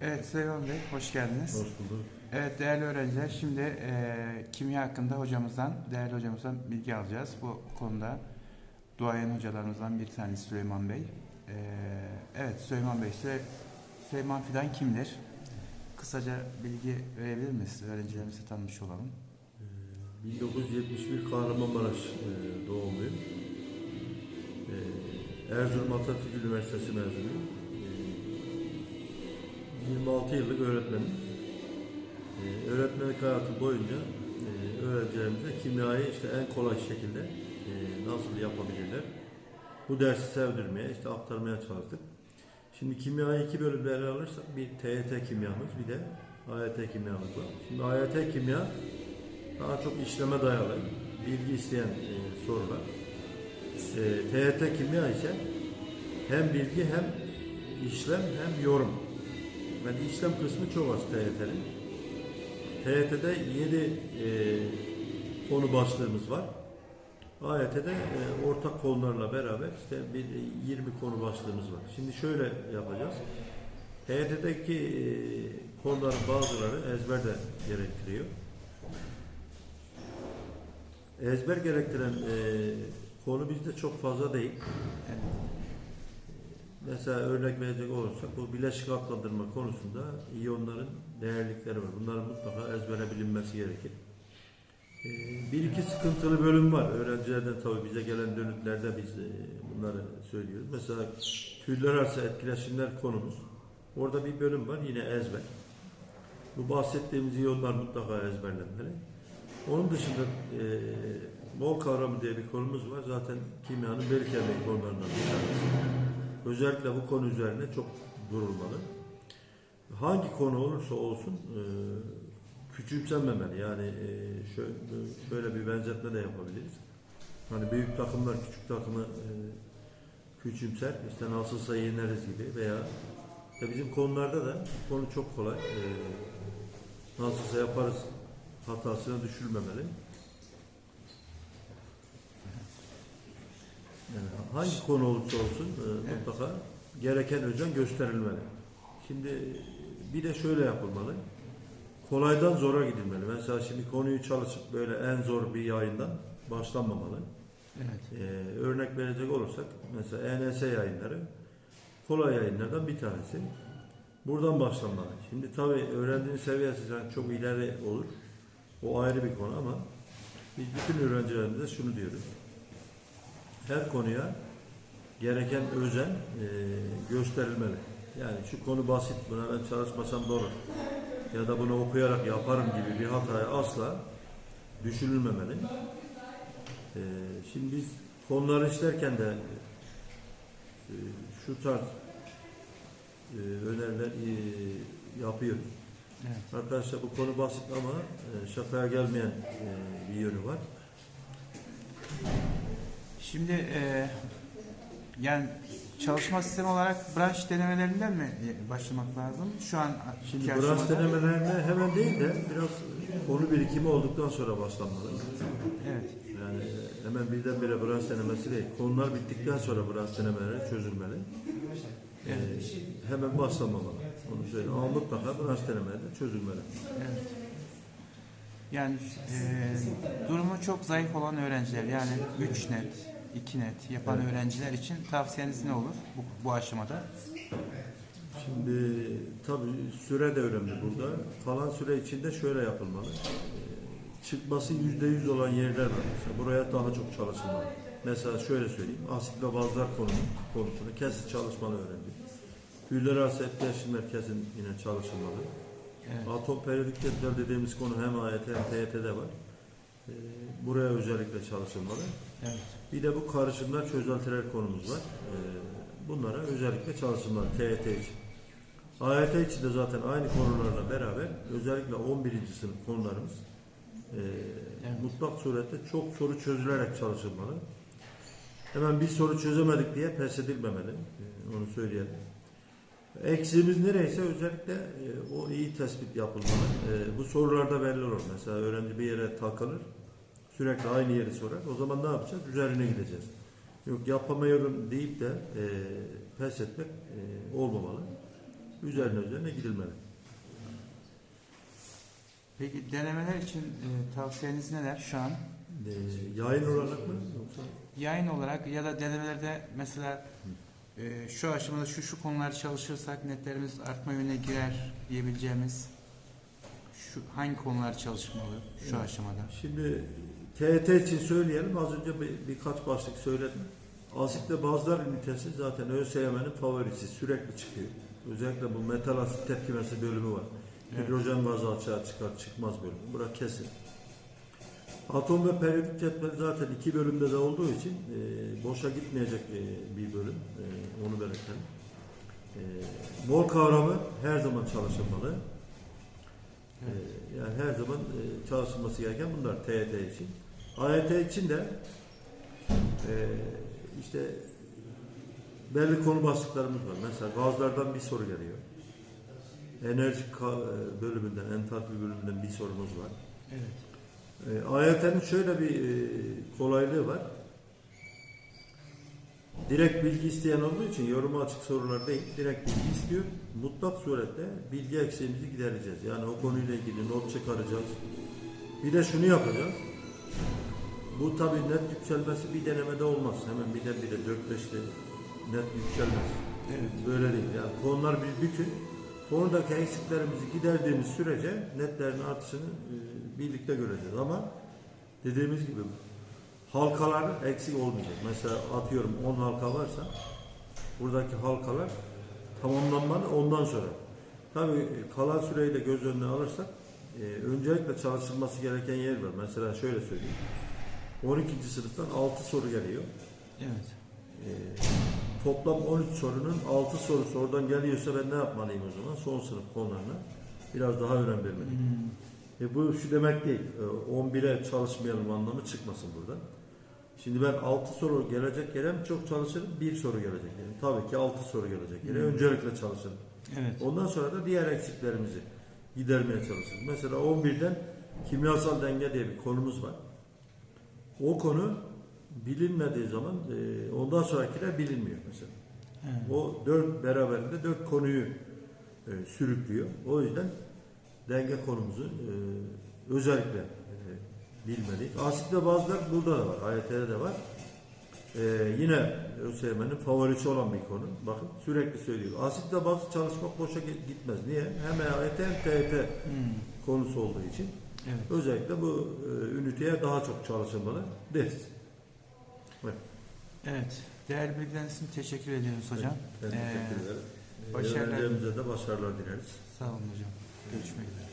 Evet Süleyman Bey, hoş geldiniz. Hoş bulduk. Evet değerli öğrenciler, şimdi e, kimya hakkında hocamızdan, değerli hocamızdan bilgi alacağız. Bu konuda duayen hocalarımızdan bir tanesi Süleyman Bey. E, evet Süleyman Bey, Süle- Süleyman Fidan kimdir? Kısaca bilgi verebilir misiniz? Öğrencilerimize tanımış olalım. Ee, 1971 Kahramanmaraş e, doğumluyum. Ee, Erzurum Atatürk Üniversitesi mezunuyum. Ee, 26 yıllık öğretmenim. Ee, öğretmenlik hayatım boyunca e, öğrencilerimize kimyayı işte en kolay şekilde e, nasıl yapabilirler bu dersi sevdirmeye, işte aktarmaya çalıştık. Şimdi kimyayı iki bölümde ele alırsak bir TYT kimyamız bir de AYT kimyamız var. Şimdi AYT kimya daha çok işleme dayalı, bilgi isteyen e, sorular. E, TYT kimya ise hem bilgi hem işlem hem yorum. Yani işlem kısmı çok az TYT'nin. TYT'de 7 e, konu başlığımız var. AYT'de e, ortak konularla beraber işte bir e, 20 konu başlığımız var. Şimdi şöyle yapacağız. TYT'deki e, konuların bazıları ezber de gerektiriyor. Ezber gerektiren e, konu bizde çok fazla değil. Mesela örnek verecek olursak bu bileşik adlandırma konusunda iyonların değerlikleri var. Bunların mutlaka ezbere bilinmesi gerekir. Ee, Bir iki sıkıntılı bölüm var. Öğrencilerden tabii bize gelen dönütlerde biz e, bunları söylüyoruz. Mesela türler arası etkileşimler konumuz. Orada bir bölüm var yine ezber. Bu bahsettiğimiz iyonlar mutlaka ezberlenmeli. Onun dışında e, mol kavramı diye bir konumuz var. Zaten kimyanın bel kemiği konularından bir tanesi. Özellikle bu konu üzerine çok durulmalı. Hangi konu olursa olsun e, küçümsenmemeli. Yani e, şöyle, bir benzetme de yapabiliriz. Hani büyük takımlar küçük takımı e, küçümser. İşte nasılsa yeneriz gibi veya ya bizim konularda da konu çok kolay. E, nasılsa yaparız hatasına düşülmemeli. Yani hangi konu olursa olsun e, Evet. mutlaka gereken özen gösterilmeli. Şimdi bir de şöyle yapılmalı. Kolaydan zora gidilmeli. Mesela şimdi konuyu çalışıp böyle en zor bir yayından başlanmamalı. Evet. Ee, örnek verecek olursak mesela ENS yayınları kolay yayınlardan bir tanesi. Buradan başlanmalı. Şimdi tabii öğrencinin seviyesi yani çok ileri olur. O ayrı bir konu ama biz bütün öğrencilerimize şunu diyoruz. Her konuya gereken özen e, gösterilmeli. Yani şu konu basit, buna ben çalışmasam da olur. Ya da bunu okuyarak yaparım gibi bir hataya asla düşünülmemeli. Ee, şimdi biz konuları işlerken de e, şu tarz e, öneriler e, yapıyoruz. Evet. Arkadaşlar bu konu basit ama e, şakaya gelmeyen e, bir yönü var. Şimdi e, yani çalışma sistemi olarak branş denemelerinden mi başlamak lazım? Şu an Şimdi branş aşamada- denemelerine hemen değil de biraz konu birikimi olduktan sonra başlanmalı. Evet. Yani e, hemen birdenbire branş denemesi değil. Konular bittikten sonra branş denemeleri çözülmeli. Ee, hemen başlamamalı. Onu söyleyeyim. Ama mutlaka branş denemeleri çözülmeli. Evet. Yani e, durumu çok zayıf olan öğrenciler yani 3 net, 2 net yapan Evet. öğrenciler için tavsiyeniz ne olur bu, bu aşamada? Şimdi tabii süre de önemli burada. Kalan süre içinde şöyle yapılmalı. Çıkması yüzde yüz olan yerler var. Mesela buraya daha çok çalışılmalı. Mesela şöyle söyleyeyim. Asit ve bazlar konu, konusunu kesin çalışmalı öğrenci. Hüller arası etkileşimler kesin yine çalışılmalı. Evet. Atom periyodik cetvel dediğimiz konu hem AYT hem TYT'de var. Ee, Buraya özellikle çalışılmalı. Evet. Bir de bu karışımlar çözeltiler konumuz var. Ee, Bunlara özellikle çalışılmalı TYT için. AYT için de zaten aynı konularla beraber özellikle 11. sınıf konularımız e, Evet. mutlak surette çok soru çözülerek çalışılmalı. Hemen bir soru çözemedik diye pes edilmemeli. Ee, Onu söyleyelim. Eksiğimiz nereyse özellikle e, o iyi tespit yapılmalı. E, bu sorularda belli olur. Mesela öğrenci bir yere takılır. Sürekli aynı yeri sorar. O zaman ne yapacağız? Üzerine gideceğiz. Yok yapamıyorum deyip de e, pes etmek e, olmamalı. üzerine üzerine gidilmeli. Peki denemeler için e, tavsiyeniz neler şu an? Ee, yayın olarak mı yoksa Yayın olarak ya da denemelerde mesela e, şu aşamada şu şu konular çalışırsak netlerimiz artma yönüne girer diyebileceğimiz şu hangi konular çalışmalı şu Evet. aşamada? Şimdi TET için söyleyelim. Az önce bir, birkaç başlık söyledim. Asit ve bazlar ünitesi zaten ÖSYM'nin favorisi. Sürekli çıkıyor. Özellikle bu metal asit tepkimesi bölümü var. Evet. Hidrojen gazı açığa çıkar çıkmaz bölümü. Bura kesin. Atom ve periyodik cetvel zaten iki bölümde de olduğu için e, boşa gitmeyecek e, bir bölüm. E, onu belirtelim. E, mol kavramı her zaman çalışılmalı. E, yani her zaman e, çalışılması gereken bunlar TET için. AYT için de e, işte belli konu başlıklarımız var. Mesela gazlardan bir soru geliyor. Enerji e, bölümünden, entalpi bölümünden bir sorumuz var. Evet. E, AYT'nin şöyle bir e, kolaylığı var. Direkt bilgi isteyen olduğu için yoruma açık sorular değil, direkt bilgi istiyor. Mutlak surette bilgi eksiğimizi gidereceğiz. Yani o konuyla ilgili not çıkaracağız. Bir de şunu yapacağız. Bu tabii net yükselmesi bir denemede olmaz. Hemen bir de bir de 4-5'te net yükselmez. Evet. Böyle değil. Yani konular bir bütün. Konudaki eksiklerimizi giderdiğimiz sürece netlerin artışını e, birlikte göreceğiz. Ama dediğimiz gibi halkalar eksik olmayacak. Mesela atıyorum 10 halka varsa buradaki halkalar tamamlanmalı ondan sonra. Tabii kalan süreyi de göz önüne alırsak e, öncelikle çalışılması gereken yer var. Mesela şöyle söyleyeyim. 12. sınıftan 6 soru geliyor. Evet. Ee, toplam 13 sorunun 6 sorusu oradan geliyorsa ben ne yapmalıyım o zaman? Son sınıf konularına biraz daha önem vermeliyim. Hmm. E bu şu demek değil, e, 11'e çalışmayalım anlamı çıkmasın buradan. Şimdi ben 6 soru gelecek yere çok çalışırım, bir soru gelecek yere. Tabii ki 6 soru gelecek yere Hmm. öncelikle çalışırım. Evet. Ondan sonra da diğer eksiklerimizi gidermeye çalışırız. Mesela 11'den kimyasal denge diye bir konumuz var. O konu bilinmediği zaman e, ondan sonrakiler bilinmiyor mesela. Evet. O dört beraberinde dört konuyu e, sürüklüyor. O yüzden denge konumuzu e, özellikle e, bilmeliyiz. Asit ve bazlar burada da var. AYT'de de var. E, yine ÖSYM'nin favorisi olan bir konu. Bakın sürekli söylüyor. Asit ve bazı çalışmak boşa gi- gitmez. Niye? Hem AYT hem TET Hmm. konusu olduğu için Evet. özellikle bu e, üniteye daha çok çalışılmalı deriz. Evet. Değerli bilgileriniz için teşekkür ediyoruz hocam. Ben Ee, teşekkür ederim. başarılar- Öğrencilerimize de başarılar dileriz. Sağ olun hocam. Görüşmek üzere.